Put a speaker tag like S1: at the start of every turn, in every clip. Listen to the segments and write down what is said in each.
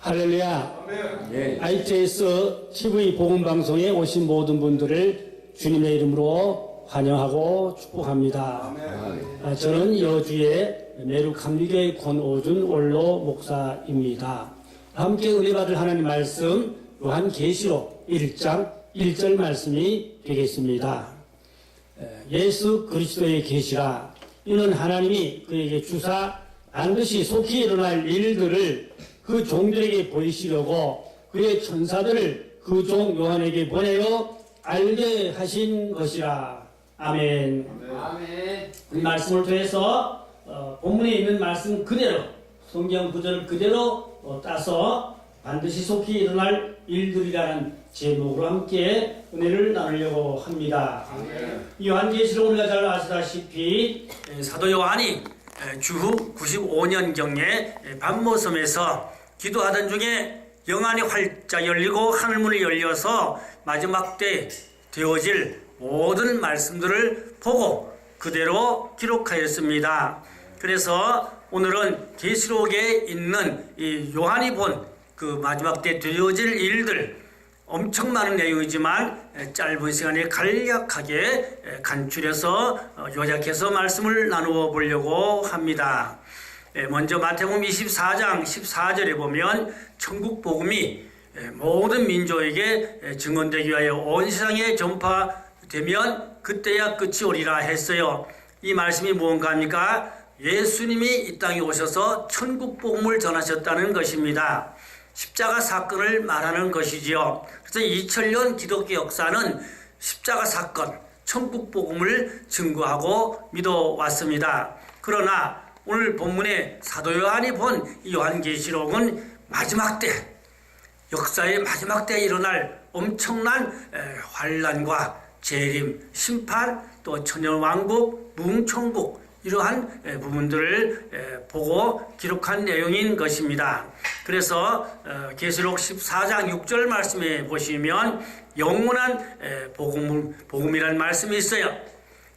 S1: 할렐루야.
S2: 예.
S1: ITS TV 복음방송에 오신 모든 분들을 주님의 이름으로 환영하고 축복합니다. 아, 저는 여주의 메루 감리교회 권오준 원로 목사입니다. 함께 은혜 받을 하나님 말씀 요한 계시록 1장 1절 말씀이 되겠습니다. 예수 그리스도의 계시라 이는 하나님이 그에게 주사 반드시 속히 일어날 일들을 그 종들에게 보이시려고 그의 천사들을 그 종 요한에게 보내어 알게 하신 것이라 아멘.
S2: 아멘.
S1: 이 말씀을 통해서 어, 본문에 있는 말씀 그대로 성경 구절을 그대로 어, 따서 반드시 속히 일어날 일들이라는 제목으로 함께 은혜를 나누려고 합니다. 요한계시록 우리가 잘 아시다시피 에, 사도 요한이 에, 주후 95년경에 반모섬에서 기도하던 중에 영안이 활짝 열리고 하늘문이 열려서 마지막 때 되어질 모든 말씀들을 보고 그대로 기록하였습니다. 그래서 오늘은 계시록에 있는 이 요한이 본 그 마지막 때 되어질 일들 엄청 많은 내용이지만 짧은 시간에 간략하게 간추려서 어, 요약해서 말씀을 나누어 보려고 합니다. 먼저 마태복음 24장 14절에 보면 천국 복음이 모든 민족에게 증언되기 위하여 온 세상에 전파되면 그때야 끝이 오리라 했어요. 이 말씀이 무언가 합니까? 예수님이 이 땅에 오셔서 천국 복음을 전하셨다는 것입니다. 십자가 사건을 말하는 것이지요. 그래서 2000년 기독교 역사는 십자가 사건, 천국 복음을 증거하고 믿어왔습니다. 그러나 오늘 본문에 사도 요한이 본 이 요한계시록은 마지막 때 역사의 마지막 때에 일어날 엄청난 환란과 재림, 심판, 또 천년왕국, 무궁천국 이러한 부분들을 보고 기록한 내용인 것입니다. 그래서 어, 계시록 14장 6절 말씀에 보시면 영원한 복음 복음이라는 말씀이 있어요.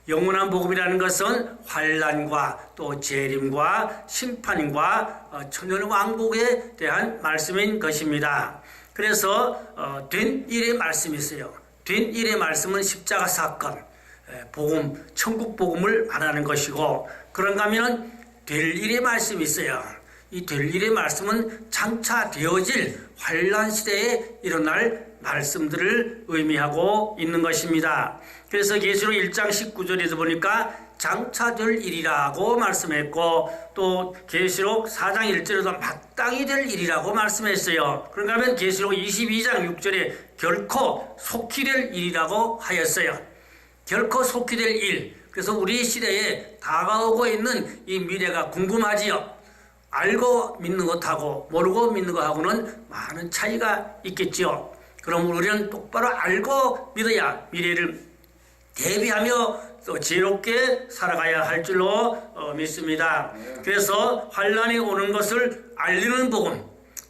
S1: 영원한 복음이라는 것은 환란과 또 재림과 심판과 어, 천년 왕국에 대한 말씀인 것입니다. 그래서 어, 된 일의 말씀이 있어요. 된 일의 말씀은 십자가 사건, 복음, 천국 복음을 말하는 것이고 그런가 하면 될 일의 말씀이 있어요. 이 될 일의 말씀은 장차 되어질 환란 시대에 일어날 말씀들을 의미하고 있는 것입니다. 그래서 계시록 1장 19절에서 보니까 장차 될 일이라고 말씀했고 또 계시록 4장 1절에도 마땅히 될 일이라고 말씀했어요. 그런가 하면 계시록 22장 6절에 결코 속히 될 일이라고 하였어요. 결코 속히 될 일. 그래서 우리 시대에 다가오고 있는 이 미래가 궁금하지요. 알고 믿는 것하고 모르고 믿는 것하고는 많은 차이가 있겠지요. 그럼 우리는 똑바로 알고 믿어야 미래를 대비하며 또 지혜롭게 살아가야 할 줄로 어, 믿습니다. 그래서 환란이 오는 것을 알리는 복음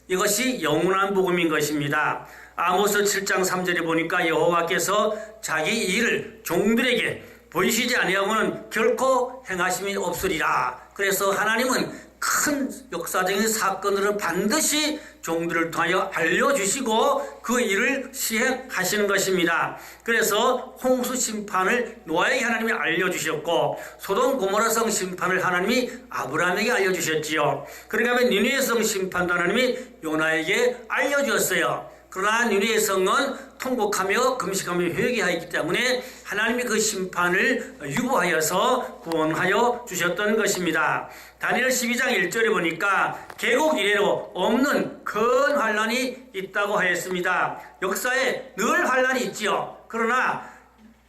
S1: 이것이 영원한 복음인 것입니다. 아모스 7장 3절에 보니까 여호와께서 자기 일을 종들에게 보이시지 아니하고는 결코 행하심이 없으리라. 그래서 하나님은 큰 역사적인 사건으로 반드시 종들을 통하여 알려주시고 그 일을 시행하시는 것입니다. 그래서 홍수 심판을 노아에게 하나님이 알려주셨고 소돔 고모라성 심판을 하나님이 아브라함에게 알려주셨지요. 그러니까 니누에성 심판도 하나님이 요나에게 알려주었어요. 그러나 니누의 성은 통곡하며 금식하며 회개하였기 때문에 하나님이 그 심판을 유보하여서 구원하여 주셨던 것입니다. 다니엘 12장 1절에 보니까 개국 이래로 없는 큰 환란이 있다고 하였습니다. 역사에 늘 환란이 있지요. 그러나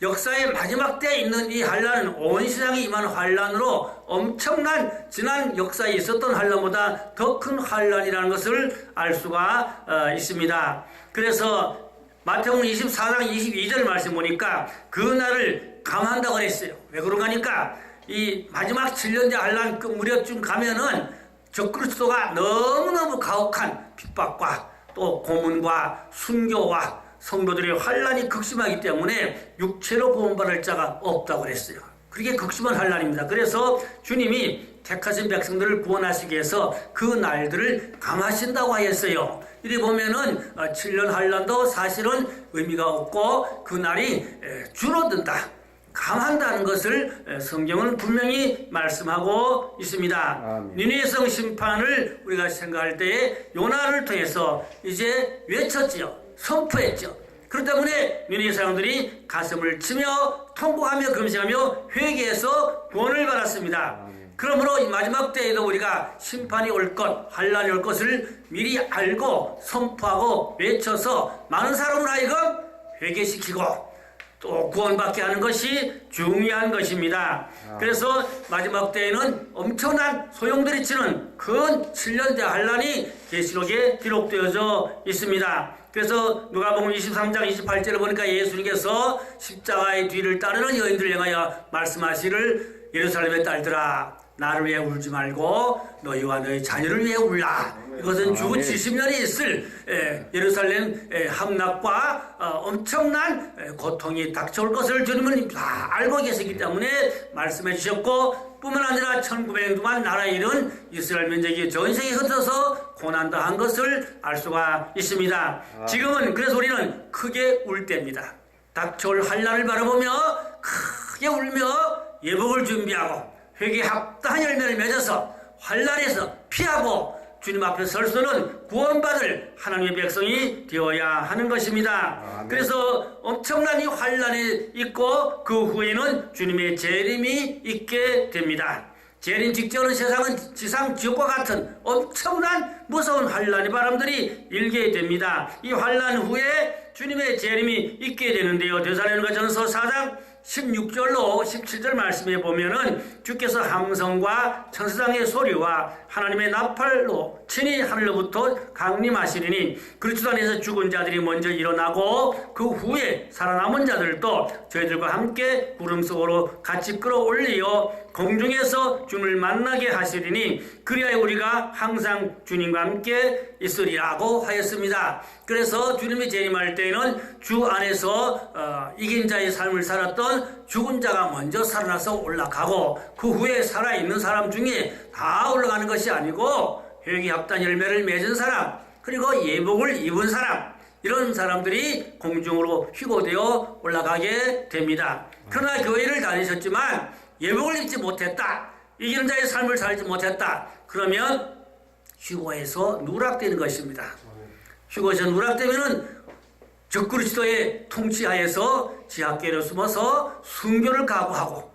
S1: 역사의 마지막 때에 있는 이 환란은 온 세상에 임한 환란으로 엄청난 지난 역사에 있었던 환란보다 더 큰 환란이라는 것을 알 수가 어, 있습니다. 그래서 마태복음 24장 22절 말씀 보니까 그 날을 감한다고 그랬어요. 왜 그런가 하니까 이 마지막 7년제 환란 그 무렵쯤 가면은 적그리스도가 너무너무 가혹한 핍박과 또 고문과 순교와 성도들의 환란이 극심하기 때문에 육체로 구원받을 자가 없다고 그랬어요. 그게 극심한 환란입니다. 그래서 주님이 택하신 백성들을 구원하시기 위해서 그 날들을 감하신다고 하였어요. 이리 보면은 어, 7년 한란도 사실은 의미가 없고 그 날이 에, 줄어든다. 감한다는 것을 에, 성경은 분명히 말씀하고 있습니다. 니네성 심판을 우리가 생각할 때에 요나를 통해서 이제 외쳤지요. 선포했죠. 그렇기 때문에 니네 사람들이 가슴을 치며 통곡하며 금식하며 회개해서 구원을 받았습니다. 그러므로 이 마지막 때에도 우리가 심판이 올 것, 환란이 올 것을 미리 알고 선포하고 외쳐서 많은 사람을 하여금 회개시키고 또 구원받게 하는 것이 중요한 것입니다. 그래서 마지막 때에는 엄청난 소용돌이 치는 큰 7년 대 환란이 계시록에 기록되어져 있습니다. 그래서 누가복음 23장 28절을 보니까 예수님께서 십자가의 뒤를 따르는 여인들을 향하여 말씀하시를 예루살렘의 딸들아 나를 위해 울지 말고 너희와 너희 자녀를 위해 울라. 이것은 주
S2: 아멘.
S1: 70년이 있을 에, 예루살렘 에, 함락과 어, 엄청난 에, 고통이 닥쳐올 것을 주님은 다 알고 계시기 때문에 말씀해 주셨고 뿐만 아니라 1900년 동안 나라의 일은 이스라엘 민족이 전 세계에 흩어서 고난당한 것을 알 수가 있습니다. 지금은 그래서 우리는 크게 울 때입니다. 닥쳐올 환란을 바라보며 크게 울며 예복을 준비하고 회개 합당한 열매를 맺어서 환란에서 피하고 주님 앞에 설 수는 구원받을 하나님의 백성이 되어야 하는 것입니다.
S2: 아멘.
S1: 그래서 엄청난 이 환란이 있고 그 후에는 주님의 재림이 있게 됩니다. 재림 직전은 세상은 지상 지옥과 같은 엄청난 무서운 환란의 바람들이 일게 됩니다. 이 환란 후에 주님의 재림이 있게 되는데요. 대사령과 전서 4장 16절로 17절 말씀에 보면은 주께서 함성과 천사장의 소리와 하나님의 나팔로 친히 하늘로부터 강림하시리니 그리스도 안에서 죽은 자들이 먼저 일어나고 그 후에 살아남은 자들도 저희들과 함께 구름 속으로 같이 끌어올리어 공중에서 주님을 만나게 하시리니 그리하여 우리가 항상 주님과 함께 있으리라고 하였습니다. 그래서 주님이 재림할 때에는 주 안에서 어, 이긴 자의 삶을 살았던 죽은 자가 먼저 살아나서 올라가고 그 후에 살아있는 사람 중에 다 올라가는 것이 아니고 회개 합단 열매를 맺은 사람 그리고 예복을 입은 사람 이런 사람들이 공중으로 휴고되어 올라가게 됩니다. 그러나 교회를 다니셨지만 예복을 입지 못했다. 이기는 자의 삶을 살지 못했다. 그러면 휴고에서 누락되는 것입니다. 휴고에서 누락되면은 적그리스도의 통치하에서 지하계로 숨어서 순교를 각오하고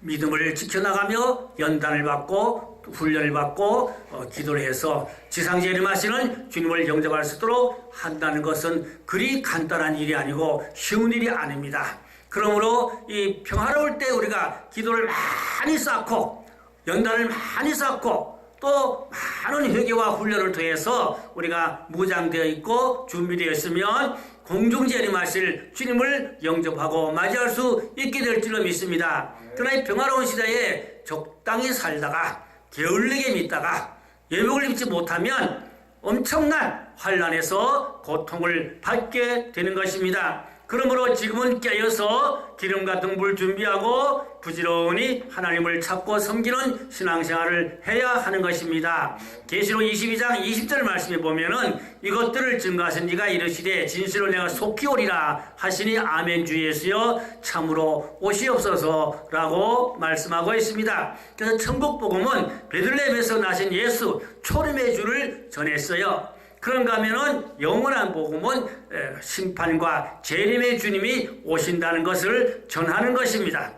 S1: 믿음을 지켜나가며 연단을 받고 훈련을 받고 어, 기도를 해서 지상 재림하시는 주님을 영접할 수 있도록 한다는 것은 그리 간단한 일이 아니고 쉬운 일이 아닙니다. 그러므로 이 평화로울 때 우리가 기도를 많이 쌓고 연단을 많이 쌓고 또 많은 회개와 훈련을 통해서 우리가 무장되어 있고 준비되어 있으면 공중 재림 하실 주님을 영접하고 맞이할 수 있게 될 줄로 믿습니다. 그러나 이 평화로운 시대에 적당히 살다가 게을리게 믿다가 예복을 입지 못하면 엄청난 환란에서 고통을 받게 되는 것입니다. 그러므로 지금은 깨어서 기름과 등불 준비하고 부지런히 하나님을 찾고 섬기는 신앙생활을 해야 하는 것입니다. 계시록 22장 20절 말씀에 보면은 이것들을 증거하신 니가 이르시되 진실로 내가 속히 오리라 하시니 아멘 주 예수여 참으로 오시옵소서라고 말씀하고 있습니다. 그래서 천국 복음은 베들레헴에서 나신 예수 초림의 주를 전했어요. 그런가 하면은 영원한 복음은 에, 심판과 재림의 주님이 오신다는 것을 전하는 것입니다.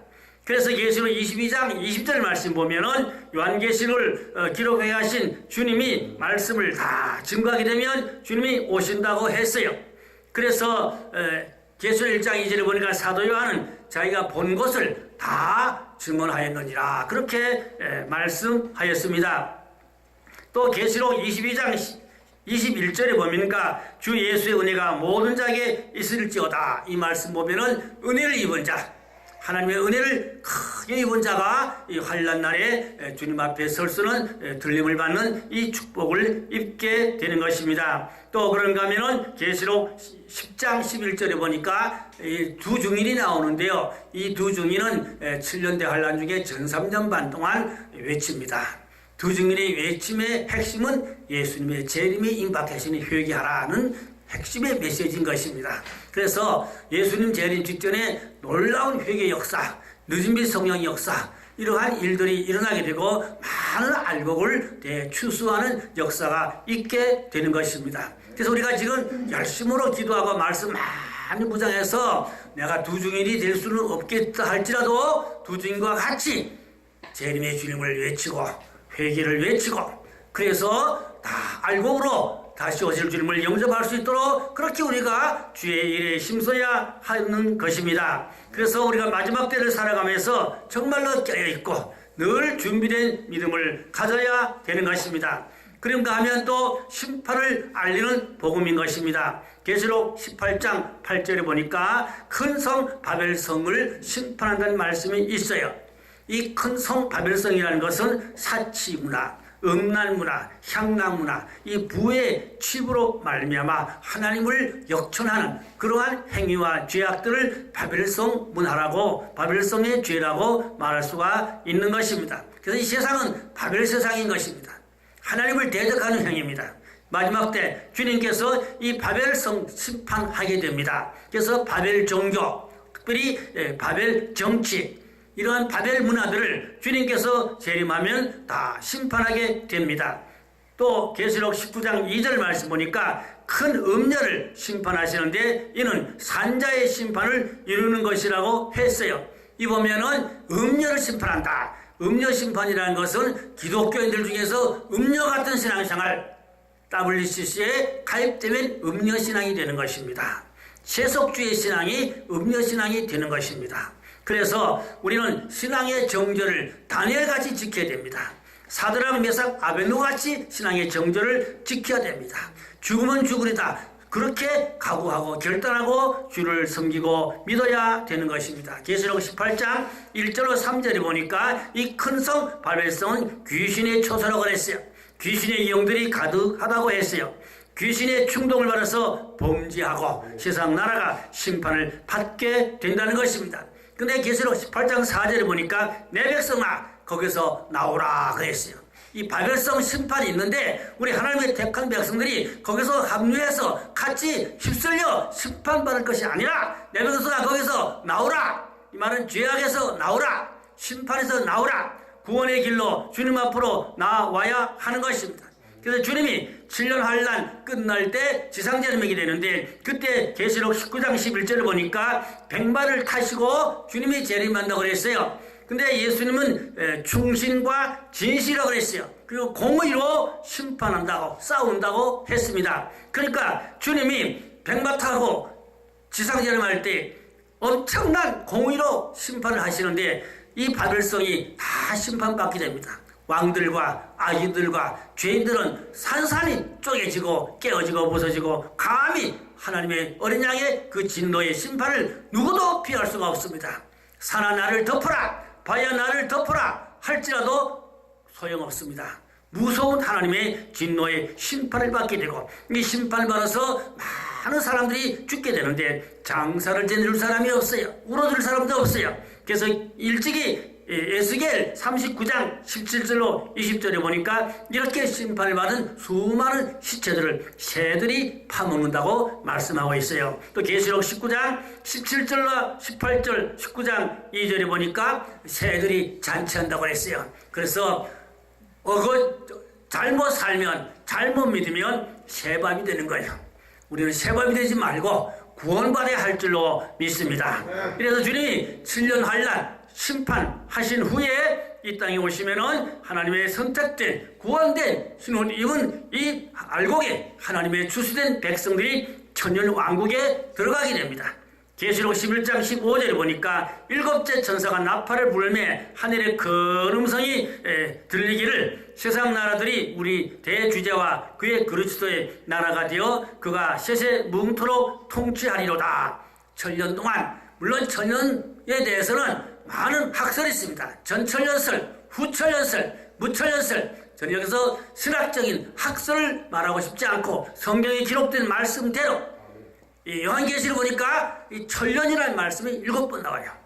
S1: 그래서 계시록 22장 20절 말씀 보면은 요한계시를 어, 기록해 하신 주님이 말씀을 다 증거하게 되면 주님이 오신다고 했어요. 그래서 에, 계시록 1장 2절에 보니까 사도 요한은 자기가 본 것을 다 증언하였느니라 그렇게 에, 말씀하였습니다. 또 계시록 22장 21절에 보니까 주 예수의 은혜가 모든 자에게 있을지어다 이 말씀 보면은 은혜를 입은 자 하나님의 은혜를 크게 입은 자가 이 환란 날에 에, 주님 앞에 설 수는 에, 들림을 받는 이 축복을 입게 되는 것입니다. 또 그런가 하면은 계시록 10장 11절에 보니까 이두 증인이 나오는데요. 이두 증인은 에, 7년대 환란 중에 전 3년 반 동안 외칩니다. 두 증인의 외침의 핵심은 예수님의 재림이 임박하시니 회개하라는 핵심의 메시지인 것입니다. 그래서 예수님 재림 직전에 놀라운 회개 역사, 늦은 빛 성령 역사, 이러한 일들이 일어나게 되고 많은 알곡을 대추수하는 역사가 있게 되는 것입니다. 그래서 우리가 지금 열심으로 기도하고 말씀 많이 무장해서 내가 두 증인이 될 수는 없겠다 할지라도 두 증인과 같이 재림의 주님을 외치고 회개를 외치고 그래서 다 알곡으로 다시 오실 주님을 영접할 수 있도록 그렇게 우리가 주의 일에 힘써야 하는 것입니다. 그래서 우리가 마지막 때를 살아가면서 정말로 깨어있고 늘 준비된 믿음을 가져야 되는 것입니다. 그런가 하면 또 심판을 알리는 복음인 것입니다. 계시록 18장 8절에 보니까 큰 성 바벨성을 심판한다는 말씀이 있어요. 이 큰 성 바벨성이라는 것은 사치 문화, 음란 문화, 향락 문화, 이 부의 칩으로 말미암아 하나님을 역천하는 그러한 행위와 죄악들을 바벨성 문화라고 바벨성의 죄라고 말할 수가 있는 것입니다. 그래서 이 세상은 바벨 세상인 것입니다. 하나님을 대적하는 행위입니다. 마지막 때 주님께서 이 바벨성 심판하게 됩니다. 그래서 바벨 종교, 특별히 예, 바벨 정치, 이러한 바벨 문화들을 주님께서 재림하면 다 심판하게 됩니다. 또 계시록 19장 2절 말씀 보니까 큰 음녀를 심판하시는데 이는 산자의 심판을 이루는 것이라고 했어요. 이 보면은 음녀를 심판한다. 음녀 심판이라는 것은 기독교인들 중에서 음녀 같은 신앙생활 WCC에 가입되면 음녀 신앙이 되는 것입니다. 세속주의 신앙이 음녀 신앙이 되는 것입니다. 그래서 우리는 신앙의 정절을 다니엘같이 지켜야 됩니다. 사드랑 메삭 아벤노같이 신앙의 정절을 지켜야 됩니다. 죽으면 죽으리다. 그렇게 각오하고 결단하고 주를 섬기고 믿어야 되는 것입니다. 계시록 18장 1절로 3절에 보니까 이 큰 성 바벨성은 귀신의 초소라고 했어요. 귀신의 영들이 가득하다고 했어요. 귀신의 충동을 받아서 범죄하고 세상 나라가 심판을 받게 된다는 것입니다. 근데 계시록 18장 4절에 보니까 내 백성아 거기서 나오라 그랬어요. 이 바벨성 심판이 있는데 우리 하나님의 택한 백성들이 거기서 합류해서 같이 휩쓸려 심판받을 것이 아니라 내 백성아 거기서 나오라 이 말은 죄악에서 나오라 심판에서 나오라 구원의 길로 주님 앞으로 나와야 하는 것입니다. 그래서 주님이 7년 환란 끝날 때 지상재림하게 되는데 그때 계시록 19장 11절을 보니까 백마를 타시고 주님이 재림한다고 그랬어요. 근데 예수님은 충신과 진실이라고 그랬어요. 그리고 공의로 심판한다고 싸운다고 했습니다. 그러니까 주님이 백마 타고 지상재림할 때 엄청난 공의로 심판을 하시는데 이 바벨성이 다 심판받게 됩니다. 왕들과 아기들과 죄인들은 산산이 쪼개지고 깨어지고 부서지고 감히 하나님의 어린 양의 그 진노의 심판을 누구도 피할 수가 없습니다. 산아 나를 덮어라 바야 나를 덮어라 할지라도 소용없습니다. 무서운 하나님의 진노의 심판을 받게 되고 이 심판을 받아서 많은 사람들이 죽게 되는데 장사를 지내줄 사람이 없어요. 울어줄 사람도 없어요. 그래서 일찍이 에스겔 39장 17절로 20절에 보니까 이렇게 심판을 받은 수많은 시체들을 새들이 파먹는다고 말씀하고 있어요. 또 계시록 19장 17절로 18절 19장 2절에 보니까 새들이 잔치한다고 했어요. 그래서 어, 그 잘못 살면 잘못 믿으면 새밥이 되는 거예요. 우리는 새밥이 되지 말고 구원받아야 할 줄로 믿습니다. 그래서 주님이 7년 환란 심판하신 후에 이 땅에 오시면은 하나님의 선택된 구원된 신혼 입은 이 알곡에 하나님의 추수된 백성들이 천년 왕국에 들어가게 됩니다. 계시록 11장 15절에 보니까 일곱째 천사가 나팔을 불매 하늘의 큰 음성이 들리기를 세상 나라들이 우리 대주제와 그의 그리스도의 나라가 되어 그가 세세 뭉토록 통치하리로다. 천년 동안 물론 천년 지구에 대해서는 많은 학설이 있습니다. 전철연설, 후철연설, 무철연설. 저는 여기서 신학적인 학설을 말하고 싶지 않고 성경에 기록된 말씀대로 이 요한계시를 보니까 이 천년이라는 말씀이 일곱 번 나와요.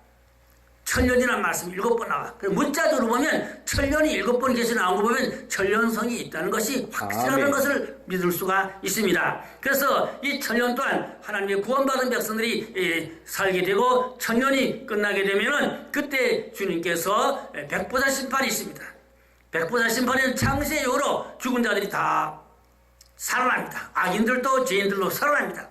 S1: 천년이라는 말씀이 일곱 번 나와. 그 문자적으로 보면 천년이 일곱 번 계시 나온 거 보면 천년성이 있다는 것이 확실하다는
S3: 아멘.
S1: 것을 믿을 수가 있습니다. 그래서 이 천년 동안 하나님의 구원받은 백성들이 예, 살게 되고 천년이 끝나게 되면은 그때 주님께서 예, 백보자 심판이 있습니다. 백보자 심판은 창세 이후로 죽은 자들이 다 살아납니다. 악인들도 죄인들도 살아납니다.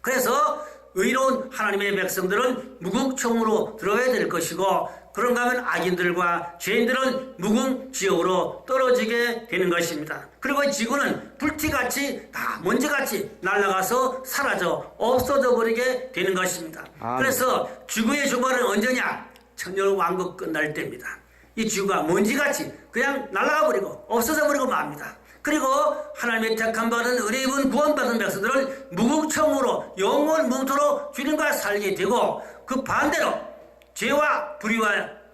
S1: 그래서 의로운 하나님의 백성들은 무궁청으로 들어가야 될 것이고 그런가 하면 악인들과 죄인들은 무궁지옥으로 떨어지게 되는 것입니다. 그리고 지구는 불티같이 다 먼지같이 날아가서 사라져 없어져 버리게 되는 것입니다.
S3: 아멘.
S1: 그래서 지구의 종말은 언제냐? 천년 왕국 끝날 때입니다. 이 지구가 먼지같이 그냥 날아가 버리고 없어져 버리고 맙니다. 그리고 하나님의 택함 받은 은혜 입은 구원받은 백성들은 무궁청으로 영원 뭉토록 주님과 살게 되고 그 반대로 죄와 불의와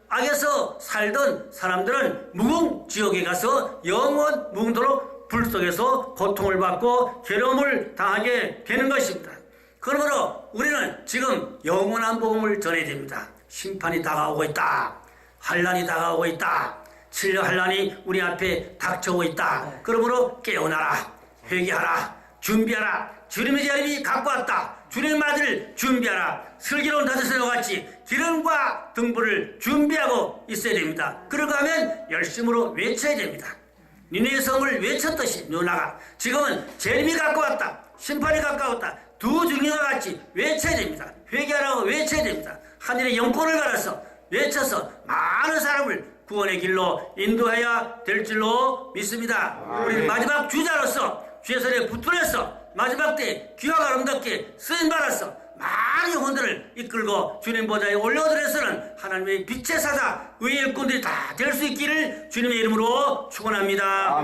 S1: 악에서 살던 사람들은 무궁 지옥에 가서 영원 뭉토록 불 속에서 고통을 받고 괴로움을 당하게 되는 것입니다. 그러므로 우리는 지금 영원한 복음을 전해야 됩니다. 심판이 다가오고 있다. 환란이 다가오고 있다. 진료 환란이 우리 앞에 닥쳐오고 있다. 그러므로 깨어나라. 회개하라. 준비하라. 주님의 자림이 갖고 왔다. 주님 맞을 준비하라. 슬기로운 다섯과 같이 기름과 등불을 준비하고 있어야 됩니다. 그러고 하면 열심으로 외쳐야 됩니다. 니네 성을 외쳤듯이 누나가 지금은 재림이 갖고 왔다. 심판이 가까웠다. 두 중류와 같이 외쳐야 됩니다. 회개하라고 외쳐야 됩니다. 하늘의 영권을 갈아서 외쳐서 많은 사람을 구원의 길로 인도해야 될 줄로 믿습니다. 우리 마지막 주자로서 주의 손에 붙들어서 마지막 때 귀하고 아름답게 쓰임받아서 많은 영혼들을 이끌고 주님 보좌에 올려드려서는 하나님의 빛의 사자, 의의 일꾼들이 다 될 수 있기를 주님의 이름으로 축원합니다.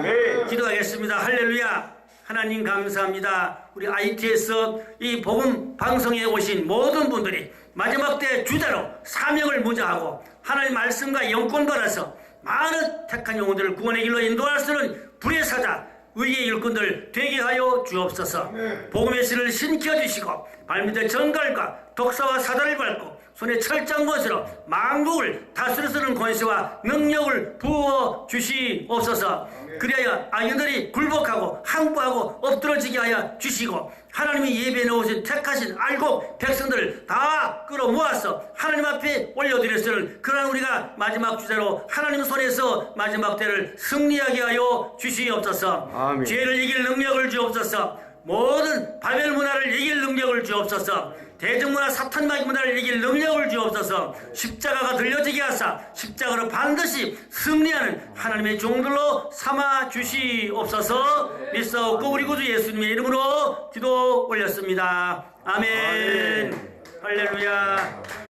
S1: 기도하겠습니다. 할렐루야. 하나님 감사합니다. 우리 ITS 이 복음 방송에 오신 모든 분들이 마지막 때 주자로 사명을 무자하고 하나님 말씀과 영권 받아서 많은 택한 영혼들을 구원의 길로 인도할 수 있는 불의 사자 의의 일꾼들 되게 하여 주옵소서. 복음의 신을 신켜 주시고 발밑에 정갈과 독사와 사다를 밟고 손에 철장 것으로 망국을 다스려 쓰는 권세와 능력을 부어 주시옵소서. 그리하여 악인들이 굴복하고 항부하고 엎드러지게 하여 주시고 하나님이 예배에 놓으신 택하신 알고 백성들을 다 끌어모아서 하나님 앞에 올려드렸을 그러한 우리가 마지막 주자로 하나님 손에서 마지막 때를 승리하게 하여 주시옵소서.
S3: 아멘.
S1: 죄를 이길 능력을 주옵소서. 모든 바벨 문화를 이길 능력을 주옵소서. 대중문화 사탄마귀 문화를 이길 능력을 주옵소서. 십자가가 들려지게 하사 십자가로 반드시 승리하는 하나님의 종들로 삼아 주시옵소서. 믿사옵고 우리 구주 예수님의 이름으로 기도 올렸습니다. 아멘. 할렐루야.